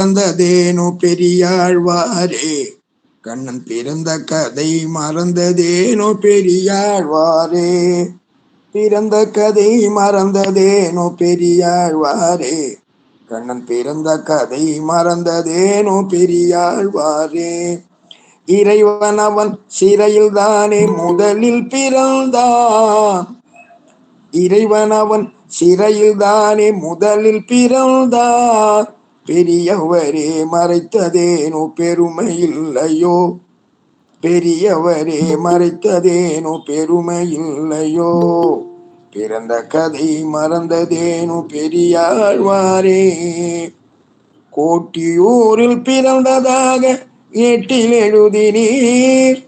மறந்ததேனோ பெரியாழ்வாரே. கண்ணன் பிறந்த கதை மறந்ததேனோ பெரியாழ்வாரே. பிறந்த கதை மறந்ததேனோ பெரியாழ்வாரே. கண்ணன் பிறந்த கதை மறந்ததேனோ பெரியாழ்வாரே. இறைவன் அவன் சிறையில் தானே முதலில் பிறந்தான். இறைவன் அவன் சிறையில் தானே முதலில் பிறந்தான். பெரியவரே மறைத்ததேனோ பெருமை இல்லையோ பெரியவரே மறைத்ததேனோ பெருமை இல்லையோ பிறந்த கதை மறந்ததேனோ பெரியாழ்வாரே? கோட்டியூரில் பிறந்ததாக ஏட்டில் எழுதினீர்.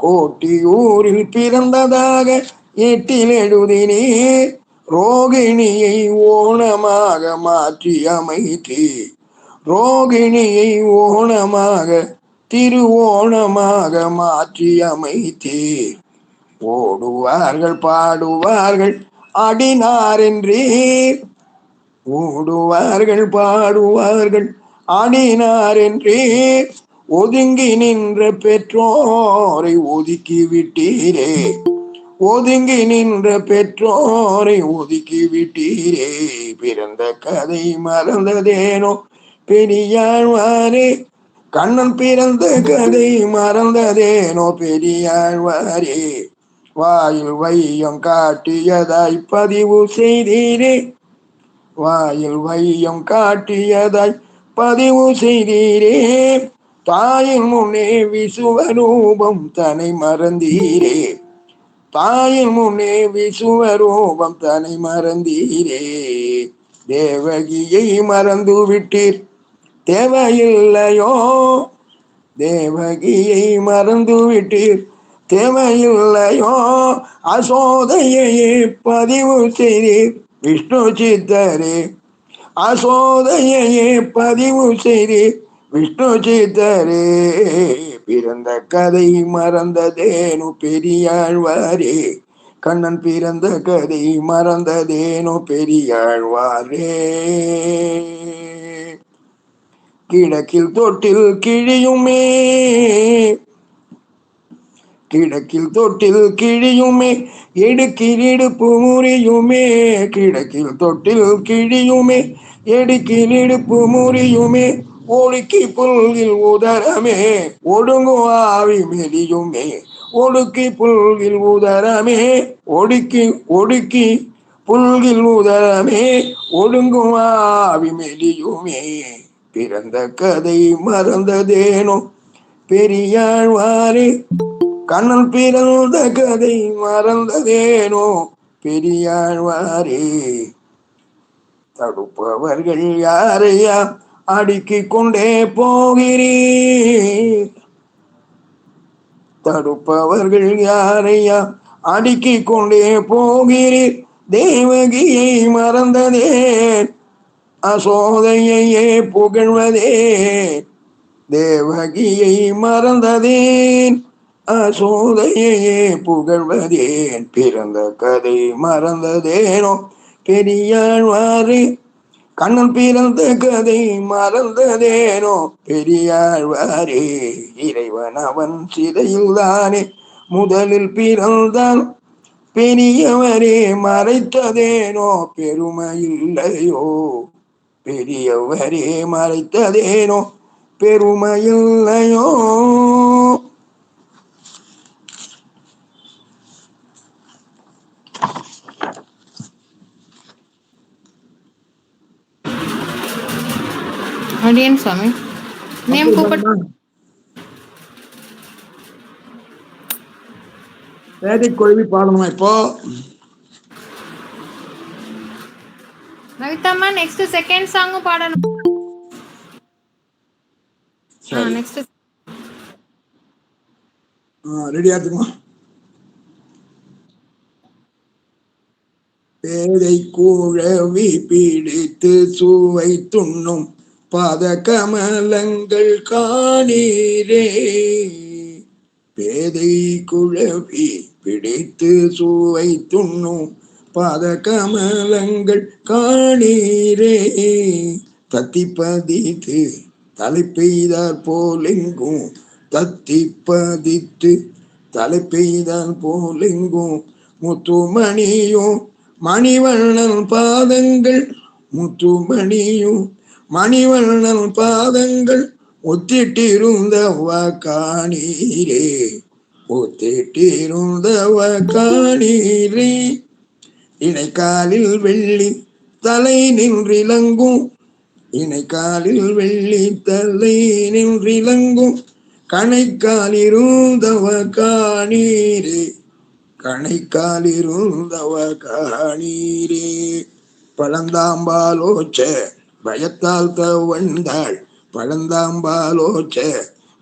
கோட்டியூரில் பிறந்ததாக ஏட்டில் எழுதினீர். ரோகிணியை ஓணமாக மாற்றி அமைத்தி ரோகிணியை ஓணமாக திருவோணமாக மாற்றி அமைத்தீர் ஓடுவார்கள் பாடுவார்கள் அடினாரென்றீர் ஓடுவார்கள் பாடுவார்கள் அடினாரென்றீர் ஒதுங்கி நின்ற பெற்றோரை ஒதுக்கி விட்டீரே. ஒதுங்கி நின்ற பெற்றோரை ஒதுக்கி விட்டீரே. பிறந்த கதை மறந்ததேனோ? பெரியாழ்வாரே கண்ணன் பிறந்த கதை மறந்ததேனோ? பெரியாழ்வாரே வாயில் வையம் காட்டியதாய் பதிவு செய்தீரே. வாயில் வையம் காட்டியதாய் பதிவு செய்தீரே. தாயின் முன்னே விசுவரூபம் தனை மறந்தீரே. தாயின் முன்னே விசுவரூபம் தன்னை மறந்தீரே. தேவகியை மறந்து விட்டீர் தேவையில்லையோ? தேவகியை மறந்து விட்டீர் தேவையில்லையோ? அசோதையே பதிவு செய்தீர். விஷ்ணு சித்தரே அசோதையே பதிவு செய்தீர். விஷ்ணு சித்தரே பிறந்த கதை மறந்ததேனு பெரியாழ்வாரே. கண்ணன் பிறந்த கதை மறந்ததேனு பெரியாழ்வாரே. கிழக்கில் தொட்டில் கிழியுமே கிழக்கில் தொட்டில் கிழியுமே எடுக்கில் இடுப்பு கிழக்கில் தொட்டில் கிழியுமே எடுக்கில் இடுப்பு ஒழுக்கி ஒடுக்கி புல்கில் உதரமே ஒடுங்கும் ஆவி மெலியுமே. ஒடுக்கி புல்கில் உதரமே ஒடுக்கி ஒடுக்கி புல்கில் உதரமே ஒடுங்கும் ஆவி மெலியுமே. பிறந்த கதை மறந்ததேனோ பெரியாழ்வாரே. கண்ணன் பிறந்த கதை மறந்ததேனோ பெரியாழ்வாரே. தடுப்பவர்கள் யாரையா அடுக்கிக் கொண்டே போகிறீர். தடுப்பவர்கள் யாரையா? அடுக்கிக் கொண்டே போகிறீர். தேவகியை மறந்ததே. அசோதையே புகழ்வதே. தேவகியை மறந்ததேன். அசோதையே புகழ்வதேன். பிறந்த கதை மறந்ததேனோ? பெரியாழ்வாரே கண்ணன் பிறந்த கதை மறந்ததேனோ? பெரியாழ்வாரே இறைவன் அவன் சிதையில் தானே முதலில் பிறந்தான் பெரியவரே மறைத்ததேனோ? பெருமையில்லையோ? பெரியவரே மறைத்ததேனோ? பெருமையில்லையோ? કામેડિયન સ્વામી નેમ પોપટ வேதிக் குருவி பாடணுமா இப்போ நவிதாம்மா நெக்ஸ்ட் செகண்ட் சாங் பாடணும் நெக்ஸ்ட் ரெடி ஆச்சுமா பேரை கூழவி பிடித்து சுவை துண்ணும் பாத கமலங்கள் காணீரே. பேதை குழவி பிடித்து சுவை துண்ணும் பாத கமலங்கள் காணீரே. தத்தி பதித்து தலை பெய்தார் போலெங்கும் தத்தி பதித்து தலை பெய்தார் போலெங்கும் முத்துமணியும் மணிவண்ணன் பாதங்கள் முத்துமணியும் மணிவண்ணன் பாதங்கள் ஒத்திட்டிருந்த காணீரே ஒத்திட்டிருந்த காணீரே இணைக்காலில் வெள்ளி தலை நின்றிலங்கும் இணைக்காலில் வெள்ளி தலை நின்றிலங்கும். கணைக்காலிருந்தவ காணீரே கணைக்காலிருந்தவ காணீரே பழந்தாம்பாலோச்ச பயத்தால் தவழ்ந்தாள் பழந்தாம்பாலோச்ச.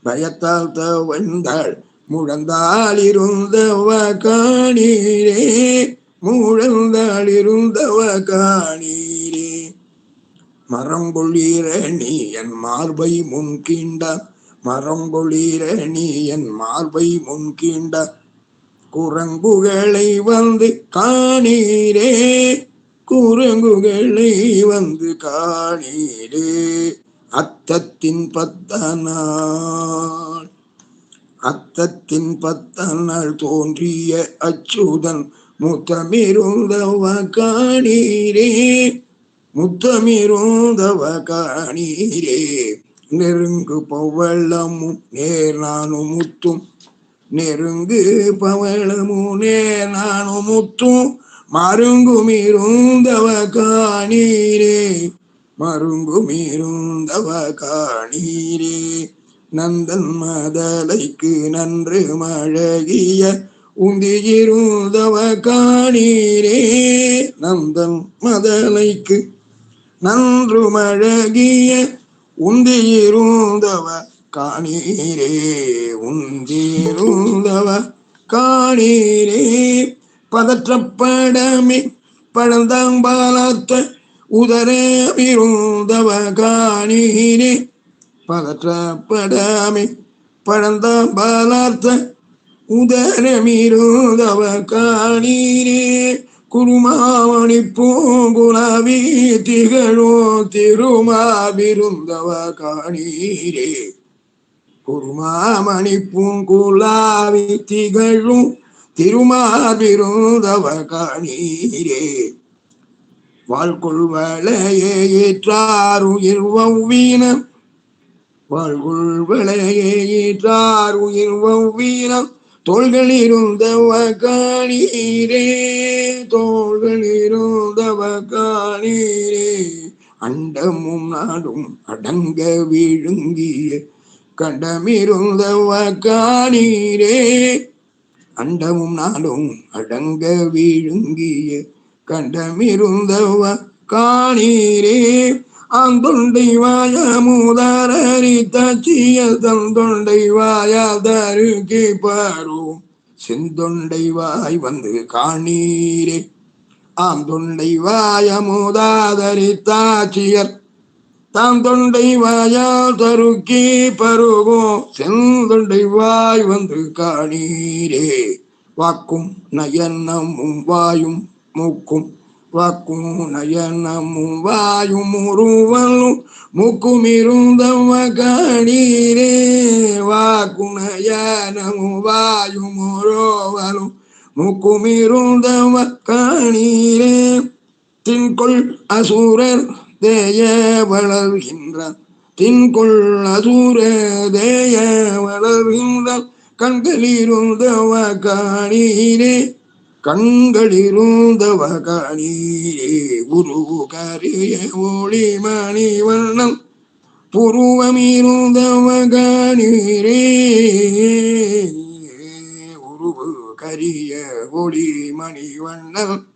பயத்தால் தவழ்ந்தாள் முழந்தால் இருந்தவ காணீரே முழந்தால் இருந்தவ காணீரே மரங்கொழிற நீ என் மார்பை முன்கீண்ட. மரங்கொழிற நீ என் மார்பை முன்கீண்ட. குரங்குகளை வந்து காணீரே. குரங்குகளை வந்து காணீடு அத்தத்தின் பத்தனால் அத்தத்தின் பத்தனால் தோன்றிய அச்சுதன் முத்தமிருந்தவ காணீரே முத்தமிருந்தவ காணீரே நெருங்கு பவளமும் நேர் நானும் முத்தும் நெருங்கு பவளமும் நேர் நானும் முத்தும் மருங்குமிருந்தவ காணீரே மருங்குமிருந்தவ காணீரே நந்தன் மதலைக்கு நன்று மழகிய உந்தியிருந்தவ காணீரே நந்தன் மதலைக்கு நன்று மழகிய உந்தியிருந்தவ காணீரே உந்தியிருந்தவ காணீரே பதற்றப்படமே பழந்தாம்பாலாத்த உதரமிருந்தவ காணீரே பதற்றப்படமே பழந்தாம்பாலாத்த உதரமிருந்தவ காணீரே குருமாமணி பூங்குலாவி திகழோ திருமாவிருந்தவ காணீரே குருமாமணி பூங்குலாவி திகழும் திருமாவிருந்தவ காணீரே வாழ்கொள்வளையே ஏற்றாருயிர் வௌவீனம். வாழ்கொள்வளையே ஏற்றாருயிர் வௌவீனம். தோள்கள் இருந்தவ காணீரே தோள்கள் இருந்தவ காணீரே அண்டமும் நாடும் அடங்க விழுங்கிய கண்டமிருந்தவ காணீரே அண்டமும் நாளும் அடங்க வீழுங்கிய கண்டமிருந்தவ காணீரே. அந்தொண்டை வாய மூதாரி தச்சிய தந்தொண்டை வாயாதருக்கு பாரும். செந்தொண்டை வாய் வந்து காணீரே. ஆம் தொண்டை வாய மூதாதரி தாச்சியர் தாம் தொண்டை வாயால் தருக்கி பருகும். செந்தொண்டை வாய் வந்து காணீரே. வாக்கும் நயனமும் வாயும் மூக்கும். வாக்கும் நயனமும் வாயும் உருவலும் மூக்கும் இருந்தவ காணீரே வாக்கும் நயனமும் வாயும் உருவலும் மூக்கும் இருந்தவ காணீரே தின்கொள் அசூரர் தேய வளர்கின்றான் தின்கொள் அசூர தேய வளர்கின்றான் கண்களிருந்தவ காணீரே கண்களிருந்தவ காணீரே உருவு கரிய ஒளி மணி வண்ணம். புருவமிருந்தவ காணீரே உருவு கரிய ஒளி மணி வண்ணம்.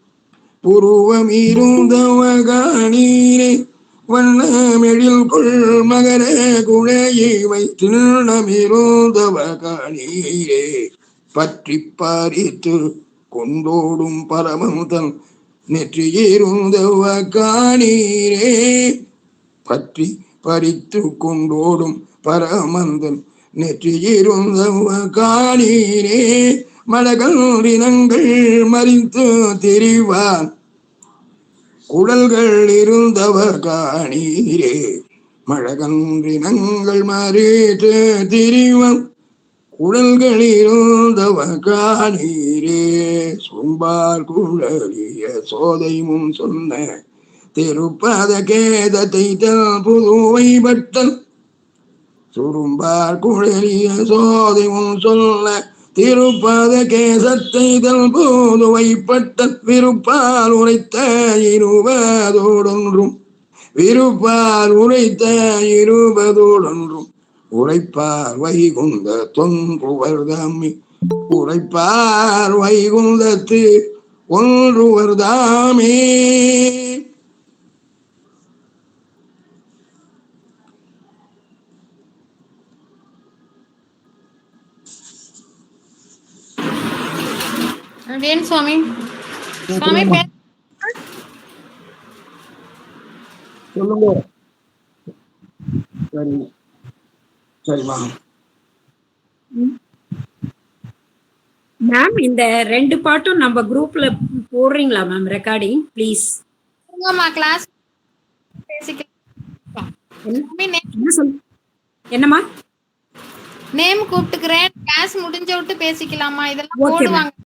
புருவமிருந்தவ காணீரே வண்ணமெழில் கொள் மகர குழையை திண்ணமிருந்தவ காணீரே பற்றி பாரித்து கொண்டோடும் பரமந்தன் நெற்றியிருந்தவ காணீரே பற்றி பறித்து கொண்டோடும் பரமந்தன் நெற்றியிருந்தவ காணீரே மலகள் இனங்கள் மறித்து திரிவான் குடல்கள் இருந்தவர் காணீரே. மழகன்றினங்கள் மறித்து திரிவம் குடல்கள் இருந்தவர் காணீரே. சும்பார் குழலிய சோதை முன் சொன்ன திருப்பத கேதத்தை தல் புதுவை பட்டன் சுரும்பார் குழலிய சோதை முன் சொல்ல திருப்பாத கேசத்தை தல் புதுவை பட்டல் விருப்பால் உரைத்த இருபதோடொன்றும் விருப்பால் உரைத்த இருபதோடொன்றும் உரைப்பார் வைகுந்த தொன்றுவர் தாமி உரைப்பார் வைகுந்தத்து ஒன்றுவர் தாமே வேணு சுவாமி சுவாமி பே- சொல்லுங்க சரி சரிம்மா மேம் இந்த ரெண்டு பாட்டும் நம்ம குரூப்ல போடுறீங்களா மேம் ரெக்கார்டிங் ப்ளீஸ் கிளாஸ் என்னம்மா? நேம் கூப்பிட்டுக்கிறேன். கிளாஸ் முடிஞ்ச விட்டு பேசிக்கலாமா இதெல்லாம். போடுவாங்க.